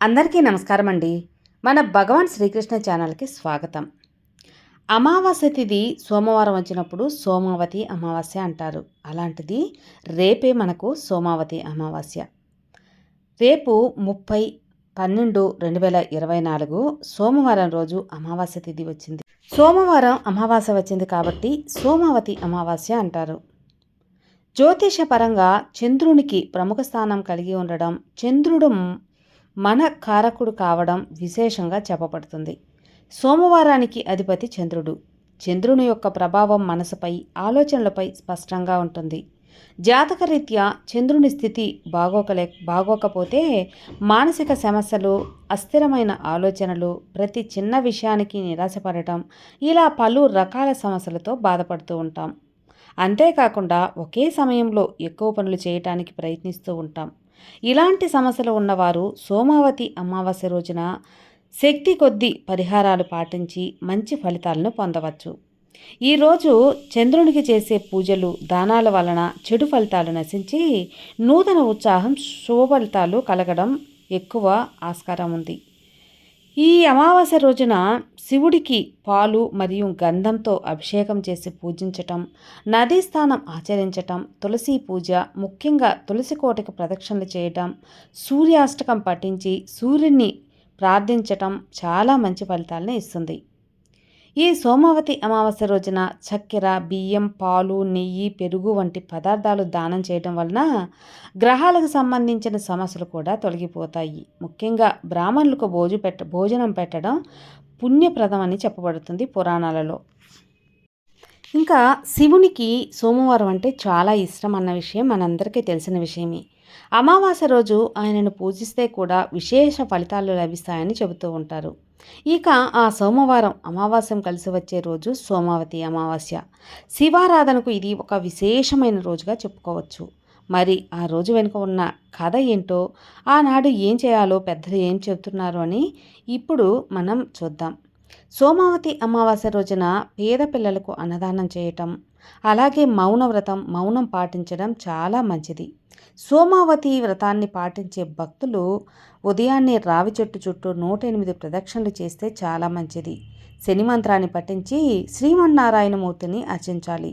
అందరికీ నమస్కారం అండి మన భగవాన్ శ్రీకృష్ణ ఛానల్కి స్వాగతం. అమావాస్య తిథి సోమవారం వచ్చినప్పుడు సోమావతి అమావాస్య అంటారు. అలాంటిది రేపే మనకు సోమావతి అమావాస్య. రేపు ముప్పై పన్నెండు రెండు వేల ఇరవై నాలుగు సోమవారం రోజు అమావాస్య తిథి వచ్చింది. సోమవారం అమావాస్య వచ్చింది కాబట్టి సోమావతి అమావాస్య అంటారు. జ్యోతిషపరంగా చంద్రునికి ప్రముఖ స్థానం కలిగి ఉండడం చంద్రుడు మన కారకుడు కావడం విశేషంగా చెప్పబడుతుంది. సోమవారానికి అధిపతి చంద్రుడు. చంద్రుని యొక్క ప్రభావం మనసుపై ఆలోచనలపై స్పష్టంగా ఉంటుంది. జాతకరీత్యా చంద్రుని స్థితి బాగోకలే బాగోకపోతే మానసిక సమస్యలు అస్థిరమైన ఆలోచనలు ప్రతి చిన్న విషయానికి నిరాశపడటం ఇలా పలు రకాల సమస్యలతో బాధపడుతూ ఉంటాం. అంతేకాకుండా ఒకే సమయంలో ఎక్కువ పనులు చేయటానికి ప్రయత్నిస్తూ ఉంటాం. ఇలాంటి సమస్యలు ఉన్నవారు సోమావతి అమావాస్య రోజున శక్తి కొద్దీ పరిహారాలు పాటించి మంచి ఫలితాలను పొందవచ్చు. ఈరోజు చంద్రునికి చేసే పూజలు దానాల వలన చెడు ఫలితాలు నశించి నూతన ఉత్సాహం శుభ ఫలితాలు కలగడం ఎక్కువ ఆస్కారం ఉంది. ఈ అమావాస్య రోజున శివుడికి పాలు మరియు గంధంతో అభిషేకం చేసి పూజించటం నదీ స్థానం ఆచరించటం తులసి పూజ ముఖ్యంగా తులసి కోటకి ప్రదక్షిణలు చేయటం సూర్యాష్టకం పఠించి సూర్యుని ప్రార్థించటం చాలా మంచి ఫలితాలను ఇస్తుంది. ఈ సోమావతి అమావాస్య రోజున చక్కెర బియ్యం పాలు నెయ్యి పెరుగు వంటి పదార్థాలు దానం చేయడం వలన గ్రహాలకు సంబంధించిన సమస్యలు కూడా తొలగిపోతాయి. ముఖ్యంగా బ్రాహ్మణులకు భోజు పెట్ట భోజనం పెట్టడం పుణ్యప్రదమని చెప్పబడుతుంది పురాణాలలో. ఇంకా శివునికి సోమవారం అంటే చాలా ఇష్టం అన్న విషయం మనందరికీ తెలిసిన విషయమే. అమావాస్య రోజు ఆయనను పూజిస్తే కూడా విశేష ఫలితాలు లభిస్తాయని చెబుతూ ఉంటారు. ఇక ఆ సోమవారం అమావాస్యం కలిసి వచ్చే రోజు సోమావతి అమావాస్య. శివారాధనకు ఇది ఒక విశేషమైన రోజుగా చెప్పుకోవచ్చు. మరి ఆ రోజు వెనుక ఉన్న కథ ఏంటో ఆనాడు ఏం చేయాలో పెద్దలు ఏం చెబుతున్నారు అని ఇప్పుడు మనం చూద్దాం. సోమావతి అమావాస్య రోజున పేద పిల్లలకు అన్నదానం చేయటం అలాగే మౌన వ్రతం మౌనం పాటించడం చాలా మంచిది. సోమావతి వ్రతాన్ని పాటించే భక్తులు ఉదయాన్నే రావి చెట్టు చుట్టూ నూట ఎనిమిది ప్రదక్షిణలు చేస్తే చాలా మంచిది. శని మంత్రాన్ని పఠించి శ్రీమన్నారాయణమూర్తిని అర్చించాలి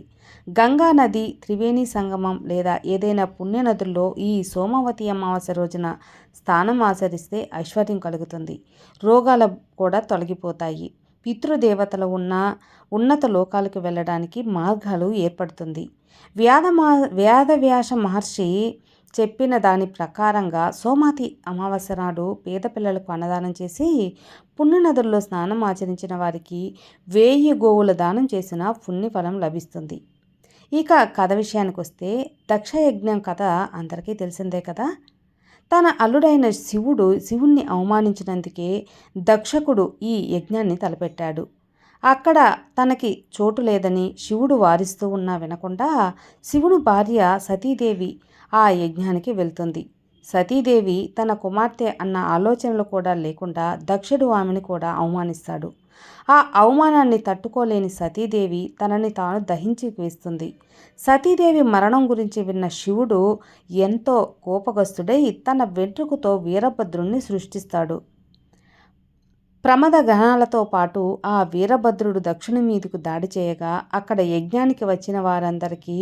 గంగా నది త్రివేణి సంగమం లేదా ఏదైనా పుణ్యనదుల్లో ఈ సోమవతి అమావాస్య రోజున స్థానం ఆచరిస్తే ఐశ్వర్యం కలుగుతుంది. రోగాలు కూడా తొలగిపోతాయి. పితృదేవతలు ఉన్న ఉన్నత లోకాలకు వెళ్ళడానికి మార్గాలు ఏర్పడుతుంది. వ్యాధమా వ్యాధవ్యాస మహర్షి చెప్పిన దాని ప్రకారంగా సోమాతి అమావాస్య నాడు పేద పిల్లలకు అన్నదానం చేసి పుణ్యనదుల్లో స్నానం ఆచరించిన వారికి వేయి గోవుల దానం చేసిన పుణ్యఫలం లభిస్తుంది. ఇక కథ విషయానికి వస్తే దక్షయజ్ఞం కథ అందరికీ తెలిసిందే కదా. తన అల్లుడైన శివుడు శివుణ్ణి అవమానించినందుకే దక్షకుడు ఈ యజ్ఞాన్ని తలపెట్టాడు. అక్కడ తనకి చోటు లేదని శివుడు వారిస్తూ ఉన్నా వినకుండా శివుడు భార్య సతీదేవి ఆ యజ్ఞానికి వెళ్తుంది. సతీదేవి తన కుమార్తె అన్న ఆలోచనలు కూడా లేకుండా దక్షుడు ఆమెను కూడా అవమానిస్తాడు. ఆ అవమానాన్ని తట్టుకోలేని సతీదేవి తనని తాను దహించి వేస్తుంది. సతీదేవి మరణం గురించి విన్న శివుడు ఎంతో కోపగస్తుడై తన వెంట్రుకతో వీరభద్రుణ్ణి సృష్టిస్తాడు. ప్రమద గణాలతో పాటు ఆ వీరభద్రుడు దక్షిణ మీదకు దాడి చేయగా అక్కడ యజ్ఞానికి వచ్చిన వారందరికీ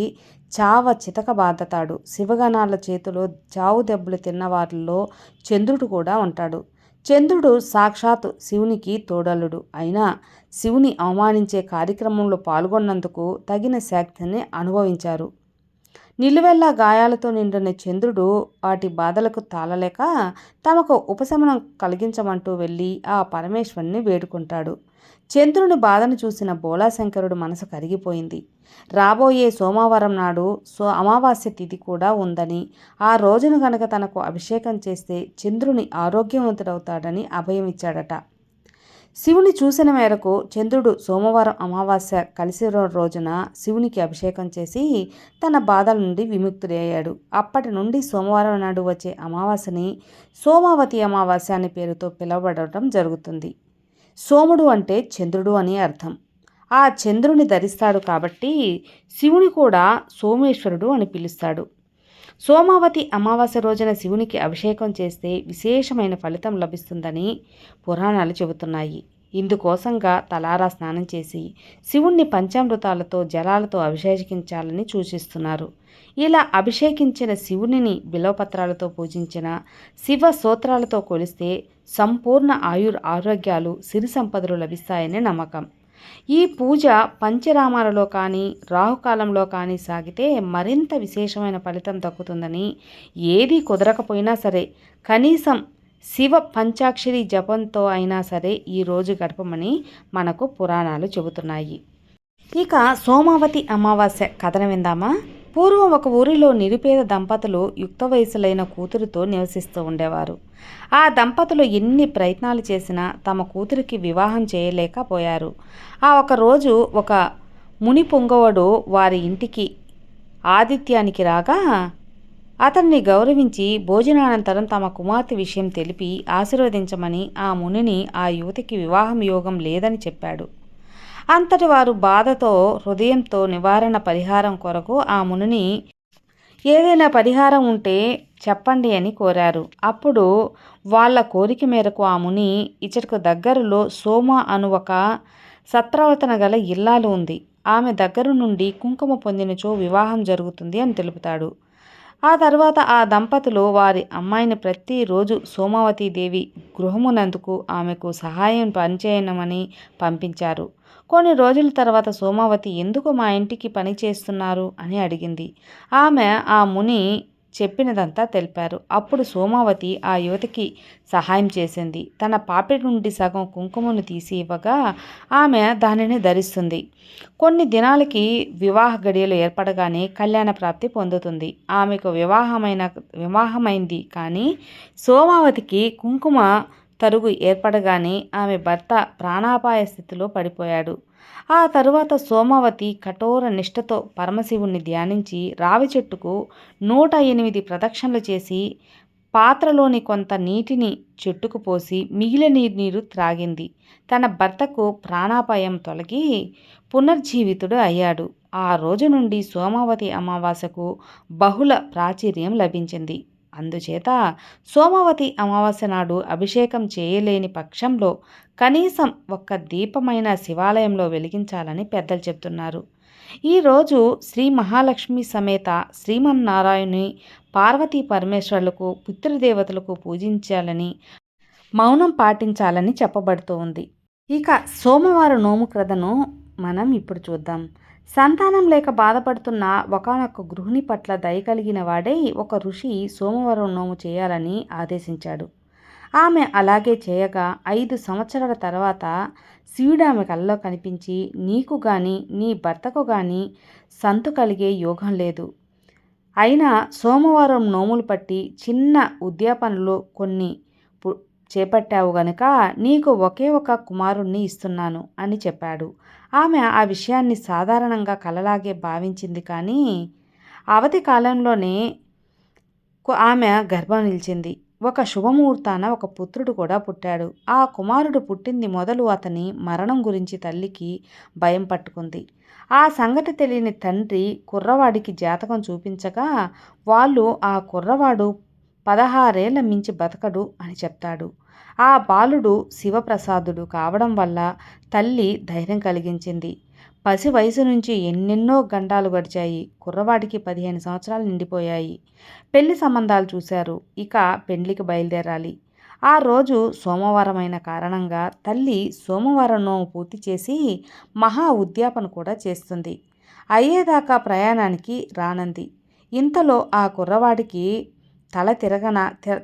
చావ చితక బాధతాడు. శివగణాల చేతిలో చావు దెబ్బలు తిన్న వారిలో చంద్రుడు కూడా ఉంటాడు. చంద్రుడు సాక్షాత్ శివునికి తోడలుడు అయినా శివుని అవమానించే కార్యక్రమంలో పాల్గొన్నందుకు తగిన శాక్తిని అనుభవించారు. నిలువెల్లా గాయాలతో నిండిన చంద్రుడు వాటి బాధలకు తాళలేక తమకు ఉపశమనం కలిగించమంటూ వెళ్ళి ఆ పరమేశ్వరుని వేడుకుంటాడు. చంద్రుని బాధను చూసిన బోళాశంకరుడు మనసు కరిగిపోయింది. రాబోయే సోమవారం నాడు సో అమావాస్య తిథి కూడా ఉందని ఆ రోజును కనుక తనకు అభిషేకం చేస్తే చంద్రుని ఆరోగ్యవంతుడవుతాడని అభయం ఇచ్చాడట శివుని చూసిన మేరకు చంద్రుడు సోమవారం అమావాస్య కలిసి రోజున శివునికి అభిషేకం చేసి తన బాధల నుండి విముక్తుడయ్యాడు అప్పటి నుండి సోమవారం నాడు వచ్చే అమావాస్యని సోమావతి అమావాస్య అనే పేరుతో పిలువబడటం జరుగుతుంది. సోముడు అంటే చంద్రుడు అని అర్థం. ఆ చంద్రుని ధరిస్తాడు కాబట్టి శివుని కూడా సోమేశ్వరుడు అని పిలుస్తాడు. సోమావతి అమావాస్య రోజున శివునికి అభిషేకం చేస్తే విశేషమైన ఫలితం లభిస్తుందని పురాణాలు చెబుతున్నాయి. ఇందుకోసంగా తలారా స్నానం చేసి శివుణ్ణి పంచామృతాలతో జలాలతో అభిషేకించాలని సూచిస్తున్నారు. ఇలా అభిషేకించిన శివునిని బిలవపత్రాలతో పూజించిన శివ సూత్రాలతో కొలిస్తే సంపూర్ణ ఆయుర్ ఆరోగ్యాలు సిరి సంపదలు లభిస్తాయని నమ్మకం. ఈ పూజ పంచరామాలలో కానీ రాహుకాలంలో కానీ సాగితే మరింత విశేషమైన ఫలితం దక్కుతుందని ఏది కుదరకపోయినా సరే కనీసం శివ పంచాక్షరి జపంతో అయినా సరే ఈ రోజు గడపమని మనకు పురాణాలు చెబుతున్నాయి. ఇక సోమావతి అమావాస్య కథనం విందామా? పూర్వం ఒక ఊరిలో నిరుపేద దంపతులు యుక్త వయసులైన కూతురుతో నివసిస్తూ ఉండేవారు. ఆ దంపతులు ఎన్ని ప్రయత్నాలు చేసినా తమ కూతురికి వివాహం చేయలేకపోయారు. ఆ ఒకరోజు ఒక ముని పొంగవడు వారి ఇంటికి ఆదిత్యానికి రాగా అతన్ని గౌరవించి భోజనానంతరం తమ కుమార్తె విషయం తెలిపి ఆశీర్వదించమని ఆ మునిని ఆ యువతికి వివాహం యోగం లేదని చెప్పాడు. అంతటి వారు బాధతో హృదయంతో నివారణ పరిహారం కొరకు ఆ మునిని ఏదైనా పరిహారం ఉంటే చెప్పండి అని కోరారు. అప్పుడు వాళ్ళ కోరిక మేరకు ఆ ముని ఇచ్చటికు దగ్గరలో సోమ అను ఒక సత్రవర్తన గల ఇల్లాలు ఉంది. ఆమె దగ్గర నుండి కుంకుమ పొందినచో వివాహం జరుగుతుంది అని తెలుపుతాడు. ఆ తర్వాత ఆ దంపతులు వారి అమ్మాయిని ప్రతిరోజు సోమావతీదేవి గృహమునందుకు ఆమెకు సహాయం పనిచేయనమని పంపించారు. కొన్ని రోజుల తర్వాత సోమావతి ఎందుకు మా ఇంటికి పని చేస్తున్నారు అని అడిగింది. ఆమె ఆ ముని చెప్పినదంతా తెలిపారు. అప్పుడు సోమావతి ఆ యువతికి సహాయం చేసింది. తన పాపిడి నుండి సగం కుంకుమను తీసి ఇవ్వగా ఆమె దానిని ధరిస్తుంది. కొన్ని దినాలకి వివాహ గడియలు ఏర్పడగానే కళ్యాణ ప్రాప్తి పొందుతుంది. ఆమెకు వివాహమైన వివాహమైంది కానీ సోమావతికి కుంకుమ తరుగు ఏర్పడగానే ఆమె భర్త ప్రాణాపాయ స్థితిలో పడిపోయాడు. ఆ తరువాత సోమవతి కఠోర నిష్ఠతో పరమశివుణ్ణి ధ్యానించి రావి చెట్టుకు నూట ఎనిమిది ప్రదక్షిణలు చేసి పాత్రలోని కొంత నీటిని చెట్టుకు పోసి మిగిలిన నీరు త్రాగింది. తన భర్తకు ప్రాణాపాయం తొలగి పునర్జీవితుడు అయ్యాడు. ఆ రోజు నుండి సోమావతి అమావాస్యకు బహుళ ప్రాచుర్యం లభించింది. అందుచేత సోమవతి అమావాస్య నాడు అభిషేకం చేయలేని పక్షంలో కనీసం ఒక్క దీపమైన శివాలయంలో వెలిగించాలని పెద్దలు చెబుతున్నారు. ఈరోజు శ్రీ మహాలక్ష్మి సమేత శ్రీమన్నారాయణి పార్వతీ పరమేశ్వరులకు పితృదేవతలకు పూజించాలని మౌనం పాటించాలని చెప్పబడుతూ ఉంది ఇక సోమవారం నోము క్రదను మనం ఇప్పుడు చూద్దాం. సంతానం లేక బాధపడుతున్న ఒకనొక గృహిణి పట్ల దయ కలిగిన వాడై ఒక ఋషి సోమవారం నోము చేయాలని ఆదేశించాడు. ఆమె అలాగే చేయగా ఐదు సంవత్సరాల తర్వాత శివుడు ఆమె కళ్ళలో కనిపించి నీకు కానీ నీ భర్తకు కానీ సంతు కలిగే యోగం లేదు. అయినా సోమవారం నోములు పట్టి చిన్న ఉద్యాపనలు కొన్ని చేపట్టావు గనుక నీకు ఒకే ఒక కుమారుణ్ణి ఇస్తున్నాను అని చెప్పాడు. ఆమె ఆ విషయాన్ని సాధారణంగా కలలాగే భావించింది కానీ అవధి కాలంలోనే ఆమె గర్భం నిలిచింది. ఒక శుభముహూర్తాన ఒక పుత్రుడు కూడా పుట్టాడు. ఆ కుమారుడు పుట్టింది మొదలు అతని మరణం గురించి తల్లికి భయం పట్టుకుంది. ఆ సంగతి తెలియని తండ్రి కుర్రవాడికి జాతకం చూపించగా వాళ్ళు ఆ కుర్రవాడు పదహారేళ్ళ మించి బతకడు అని చెప్తాడు. ఆ బాలుడు శివప్రసాదుడు కావడం వల్ల తల్లి ధైర్యం కలిగించింది. పసి వయసు నుంచి ఎన్నెన్నో గండాలు గడిచాయి. కుర్రవాడికి పదిహేను సంవత్సరాలు నిండిపోయాయి. పెళ్ళి సంబంధాలు చూశారు. ఇక పెండ్లికి బయలుదేరాలి. ఆ రోజు సోమవారమైన కారణంగా తల్లి సోమవారం నోము పూర్తి చేసి మహా ఉద్యాపన కూడా చేస్తుంది. అయ్యేదాకా ప్రయాణానికి రానంది. ఇంతలో ఆ కుర్రవాడికి తల తిరగన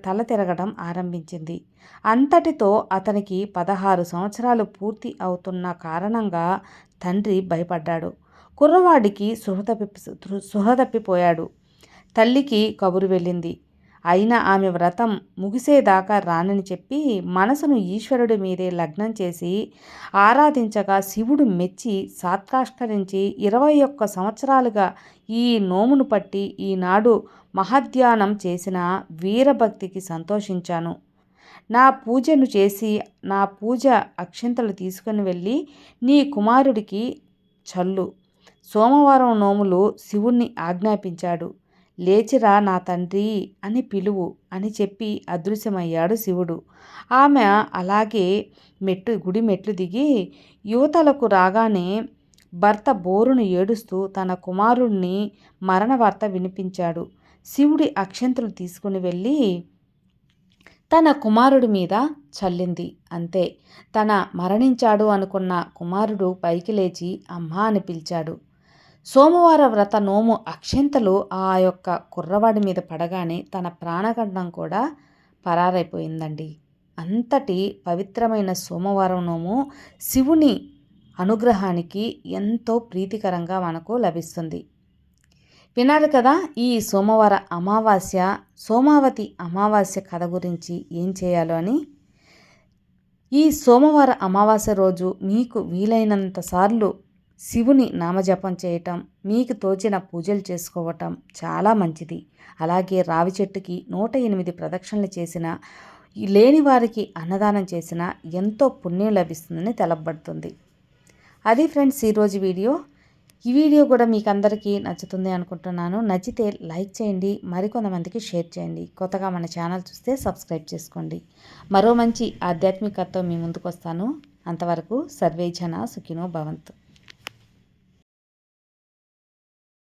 తల తిరగడం ఆరంభించింది. అంతటితో అతనికి పదహారు సంవత్సరాలు పూర్తి అవుతున్న కారణంగా తండ్రి భయపడ్డాడు. కుర్రవాడికి సృహ తప్పి సృహ తప్పిపోయాడు తల్లికి కబురు వెళ్ళింది. అయినా ఆమె వ్రతం ముగిసేదాకా రానని చెప్పి మనసును ఈశ్వరుడి మీదే లగ్నం చేసి ఆరాధించగా శివుడు మెచ్చి సాత్కాష్కరించి ఇరవై ఒక్క సంవత్సరాలుగా ఈ నోమును పట్టి ఈనాడు మహాధ్యానం చేసిన వీరభక్తికి సంతోషించాను. నా పూజను చేసి నా పూజ అక్షింతలు తీసుకుని వెళ్ళి నీ కుమారుడికి చల్లు. సోమవారం నోములు శివుణ్ణి ఆజ్ఞాపించాడు. లేచిరా నా తండ్రి అని పిలువు అని చెప్పి అదృశ్యమయ్యాడు శివుడు. ఆమె అలాగే మెట్టు గుడి మెట్లు దిగి యువతలకు రాగానే భర్త బోరును ఏడుస్తూ తన కుమారుణ్ణి మరణ వార్త వినిపించాడు. శివుడి అక్షంతలు తీసుకుని వెళ్ళి తన కుమారుడి మీద చల్లింది. అంతే. తన మరణించాడు అనుకున్న కుమారుడు పైకి లేచి అమ్మా అని పిలిచాడు. సోమవార వ్రత నోము అక్షంతలు ఆ యొక్క కుర్రవాడి మీద పడగానే తన ప్రాణగండం కూడా పరారైపోయిందండి. అంతటి పవిత్రమైన సోమవారం నోము శివుని అనుగ్రహానికి ఎంతో ప్రీతికరంగా మనకు లభిస్తుంది. వినాలి కదా ఈ సోమవార అమావాస్య సోమావతి అమావాస్య కథ గురించి ఏం చేయాలో అని? ఈ సోమవార అమావాస్య రోజు మీకు వీలైనంత సార్లు శివుని నామజపం చేయటం మీకు తోచిన పూజలు చేసుకోవటం చాలా మంచిది. అలాగే రావి చెట్టుకి నూట ఎనిమిది ప్రదక్షిణలు చేసిన లేని వారికి అన్నదానం చేసిన ఎంతో పుణ్యం లభిస్తుందని తెలపబడుతుంది. అది ఫ్రెండ్స్ ఈరోజు వీడియో. ఈ వీడియో కూడా మీకు అందరికీ నచ్చుతుంది అనుకుంటున్నాను. నచ్చితే లైక్ చేయండి మరికొంతమందికి షేర్ చేయండి. కొత్తగా మన ఛానల్ చూస్తే సబ్స్క్రైబ్ చేసుకోండి. మరో మంచి ఆధ్యాత్మికతతో మీ ముందుకు వస్తాను అంతవరకు సర్వే జన సుఖినో భవంతు.